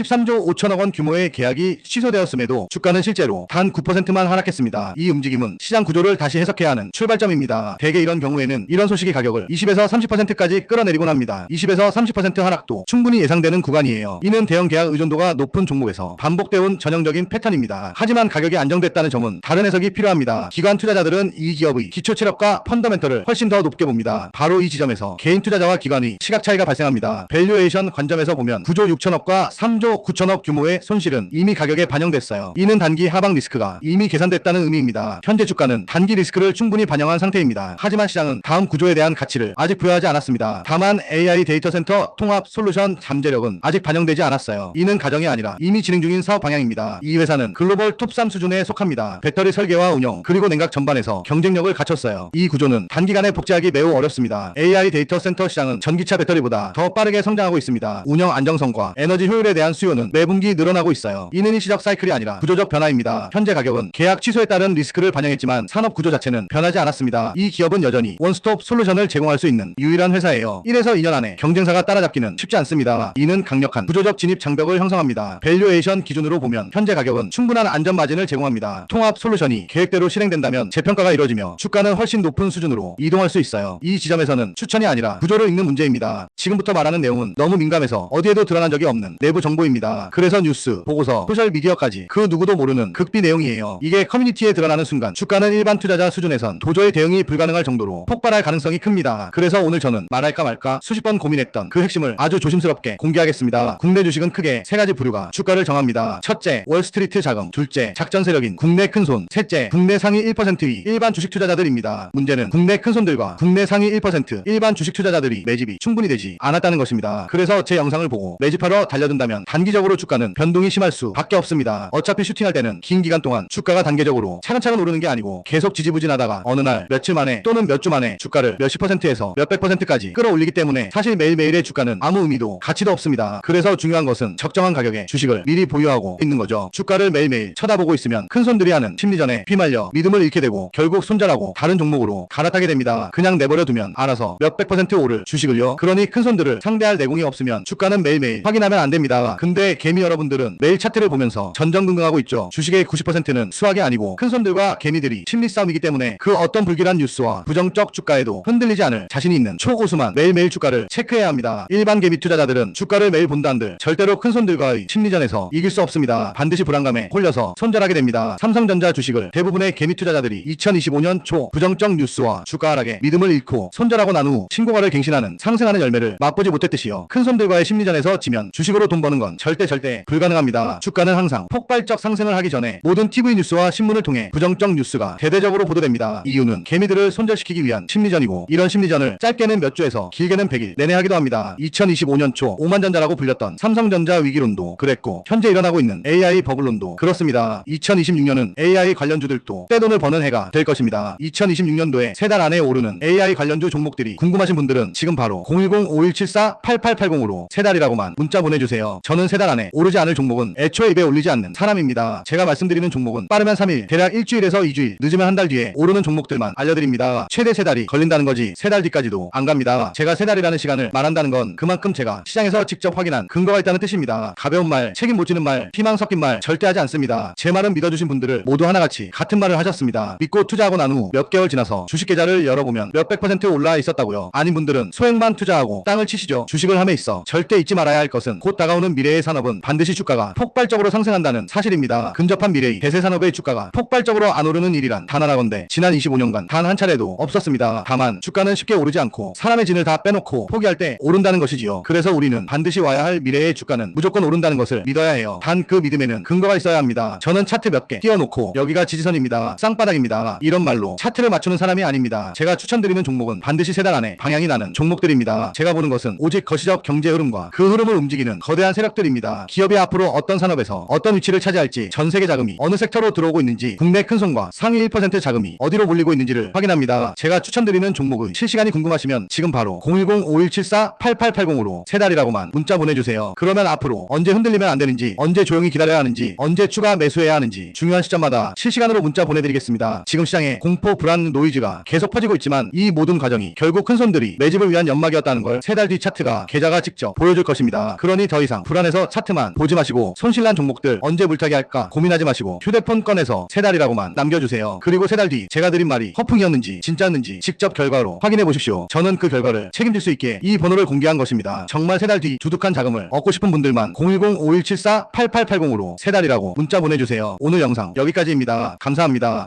13조 5천억 원 규모의 계약이 취소되었음에도 주가는 실제로 단 9%만 하락했습니다. 이 움직임은 시장 구조를 다시 해석해야 하는 출발점입니다. 대개 이런 경우에는 이런 소식이 가격을 20에서 30%까지 끌어내리곤 합니다. 20에서 30% 하락도 충분히 예상되는 구간이에요. 이는 대형 계약 의존도가 높은 종목에서 반복되어 온 전형적인 패턴입니다. 하지만 가격이 안정됐다는 점은 다른 해석이 필요합니다. 기관 투자자들은 이 기업의 기초 체력과 펀더멘털을 훨씬 더 높게 봅니다. 바로 이 지점에서 개인 투자자와 기관의 시각 차이가 발생합니다. 밸류에이션 관점에서 보면 9조 6천억과 3조 9천억 규모의 손실은 이미 가격에 반영됐어요. 이는 단기 하방 리스크가 이미 계산됐다는 의미입니다. 현재 주가는 단기 리스크를 충분히 반영한 상태입니다. 하지만 시장은 다음 구조에 대한 가치를 아직 부여하지 않았습니다. 다만 AI 데이터 센터 통합 솔루션 잠재력은 아직 반영되지 않았어요. 이는 가정이 아니라 이미 진행 중인 사업 방향입니다. 이 회사는 글로벌 톱3 수준에 속합니다. 배터리 설계와 운영 그리고 냉각 전반에서 경쟁력을 갖췄어요. 이 구조는 단기간에 복제하기 매우 어렵습니다. AI 데이터 센터 시장은 전기차 배터리보다 더 빠르게 성장하고 있습니다. 운영 안정성과 에너지 효율에 대한 수요는 매분기 늘어나고 있어요. 이는 일시적 사이클이 아니라 구조적 변화입니다. 현재 가격은 계약 취소에 따른 리스크를 반영했지만 산업 구조 자체는 변하지 않았습니다. 이 기업은 여전히 원스톱 솔루션을 제공할 수 있는 유일한 회사예요. 1에서 2년 안에 경쟁사가 따라잡기는 쉽지 않습니다. 이는 강력한 구조적 진입 장벽을 형성합니다. 밸류에이션 기준으로 보면 현재 가격은 충분한 안전 마진을 제공합니다. 통합 솔루션이 계획대로 실행된다면 재평가가 이뤄지며 주가는 훨씬 높은 수준으로 이동할 수 있어요. 이 지점에서는 추천이 아니라 구조를 읽는 문제입니다. 지금부터 말하는 내용은 너무 민감해서 어디에도 드러난 적이 없는 내부 정보 입니다. 그래서 뉴스, 보고서, 소셜 미디어까지 그 누구도 모르는 극비 내용이에요. 이게 커뮤니티에 드러나는 순간 주가는 일반 투자자 수준에선 도저히 대응이 불가능할 정도로 폭발할 가능성이 큽니다. 그래서 오늘 저는 말할까 말까 수십 번 고민했던 그 핵심을 아주 조심스럽게 공개하겠습니다. 국내 주식은 크게 세 가지 부류가 주가를 정합니다. 첫째, 월스트리트 자금. 둘째, 작전 세력인 국내 큰손. 셋째, 국내 상위 1%의 일반 주식 투자자들입니다. 문제는 국내 큰손들과 국내 상위 1% 일반 주식 투자자들이 매집이 충분히 되지 않았다는 것입니다. 그래서 제 영상을 보고 매집하러 달려든다면 단기적으로 주가는 변동이 심할 수 밖에 없습니다. 어차피 슈팅할 때는 긴 기간 동안 주가가 단계적으로 차근차근 오르는 게 아니고 계속 지지부진하다가 어느 날 며칠 만에 또는 몇 주 만에 주가를 몇십 퍼센트에서 몇백 퍼센트까지 끌어올리기 때문에 사실 매일매일의 주가는 아무 의미도 가치도 없습니다. 그래서 중요한 것은 적정한 가격에 주식을 미리 보유하고 있는 거죠. 주가를 매일매일 쳐다보고 있으면 큰 손들이 하는 심리전에 휘말려 믿음을 잃게 되고 결국 손절하고 다른 종목으로 갈아타게 됩니다. 그냥 내버려 두면 알아서 몇백 퍼센트 오를 주식을요. 그러니 큰 손들을 상대할 내공이 없으면 주가는 매일매일 확인하면 안 됩니다. 근데 개미 여러분들은 매일 차트를 보면서 전전긍긍하고 있죠. 주식의 90%는 수학이 아니고 큰 손들과 개미들이 심리 싸움이기 때문에 그 어떤 불길한 뉴스와 부정적 주가에도 흔들리지 않을 자신이 있는 초고수만 매일매일 주가를 체크해야 합니다. 일반 개미 투자자들은 주가를 매일 본다 한들 절대로 큰 손들과의 심리전에서 이길 수 없습니다. 반드시 불안감에 홀려서 손절하게 됩니다. 삼성전자 주식을 대부분의 개미 투자자들이 2025년 초 부정적 뉴스와 주가 하락에 믿음을 잃고 손절하고 난 후 신고가를 갱신하는 상승하는 열매를 맛보지 못했듯이요. 큰 손들과의 심리전에서 지면 주식으로 돈 버는 건 절대 절대 불가능합니다. 주가는 항상 폭발적 상승을 하기 전에 모든 TV 뉴스와 신문을 통해 부정적 뉴스가 대대적으로 보도됩니다. 이유는 개미들을 손절시키기 위한 심리전이고 이런 심리전을 짧게는 몇 주에서 길게는 100일 내내 하기도 합니다. 2025년 초 오만전자라고 불렸던 삼성전자 위기론도 그랬고 현재 일어나고 있는 AI 버블론도 그렇습니다. 2026년은 AI 관련주들도 떼돈을 버는 해가 될 것입니다. 2026년도에 세 달 안에 오르는 AI 관련주 종목들이 궁금하신 분들은 지금 바로 010-5174-8880으로 세 달이라고만 문자 보내주세요. 저는 세 달 안에 오르지 않을 종목은 애초에 입에 올리지 않는 사람입니다. 제가 말씀드리는 종목은 빠르면 3일, 대략 일주일에서 2주일, 늦으면 한 달 뒤에 오르는 종목들만 알려드립니다. 최대 세 달이 걸린다는 거지 세 달 뒤까지도 안 갑니다. 제가 세 달이라는 시간을 말한다는 건 그만큼 제가 시장에서 직접 확인한 근거가 있다는 뜻입니다. 가벼운 말, 책임 못 지는 말, 희망 섞인 말 절대 하지 않습니다. 제 말은 믿어주신 분들을 모두 하나같이 같은 말을 하셨습니다. 믿고 투자하고 난 후 몇 개월 지나서 주식 계좌를 열어보면 몇백 퍼센트 올라 있었다고요. 아닌 분들은 소액만 투자하고 땅을 치시죠. 주식을 함에 있어 절대 잊지 말아야 할 것은 곧 다가오는 미래 의 산업은 반드시 주가가 폭발적으로 상승한다는 사실입니다. 근접한 미래의 대세 산업의 주가가 폭발적으로 안 오르는 일이란 단 하나건데 지난 25년간 단 한 차례도 없었습니다. 다만 주가는 쉽게 오르지 않고 사람의 진을 다 빼놓고 포기할 때 오른다는 것이지요. 그래서 우리는 반드시 와야 할 미래의 주가는 무조건 오른다는 것을 믿어야 해요. 단 그 믿음에는 근거가 있어야 합니다. 저는 차트 몇 개 띄워놓고 여기가 지지선입니다. 쌍바닥입니다. 이런 말로 차트를 맞추는 사람이 아닙니다. 제가 추천드리는 종목은 반드시 세 달 안에 방향이 나는 종목들입니다. 제가 보는 것은 오직 거시적 경제 흐름과 그 흐름을 움직이는 거대한 세력들 입니다. 기업이 앞으로 어떤 산업에서 어떤 위치를 차지할지 전 세계 자금이 어느 섹터로 들어오고 있는지 국내 큰손과 상위 1% 자금이 어디로 몰리고 있는지를 확인합니다. 제가 추천드리는 종목의 실시간이 궁금하시면 지금 바로 010-5174-8880으로 세 달이라고만 문자 보내주세요. 그러면 앞으로 언제 흔들리면 안 되는지 언제 조용히 기다려야 하는지 언제 추가 매수해야 하는지 중요한 시점마다 실시간으로 문자 보내드리겠습니다. 지금 시장에 공포 불안 노이즈가 계속 퍼지고 있지만 이 모든 과정이 결국 큰손들이 매집을 위한 연막이었다는 걸 세 달 뒤 차트가 계좌가 직접 보여줄 것입니다. 그러니 더 이상 불안해 서 인터넷에서 차트만 보지 마시고 손실난 종목들 언제 물타기 할까 고민하지 마시고 휴대폰 꺼내서 세 달이라고만 남겨주세요. 그리고 세 달 뒤 제가 드린 말이 허풍이었는지 진짜였는지 직접 결과로 확인해 보십시오. 저는 그 결과를 책임질 수 있게 이 번호를 공개한 것입니다. 정말 세 달뒤 두둑한 자금을 얻고 싶은 분들만 010-5174-8880으로 세 달이라고 문자 보내주세요. 오늘 영상 여기까지입니다. 감사합니다.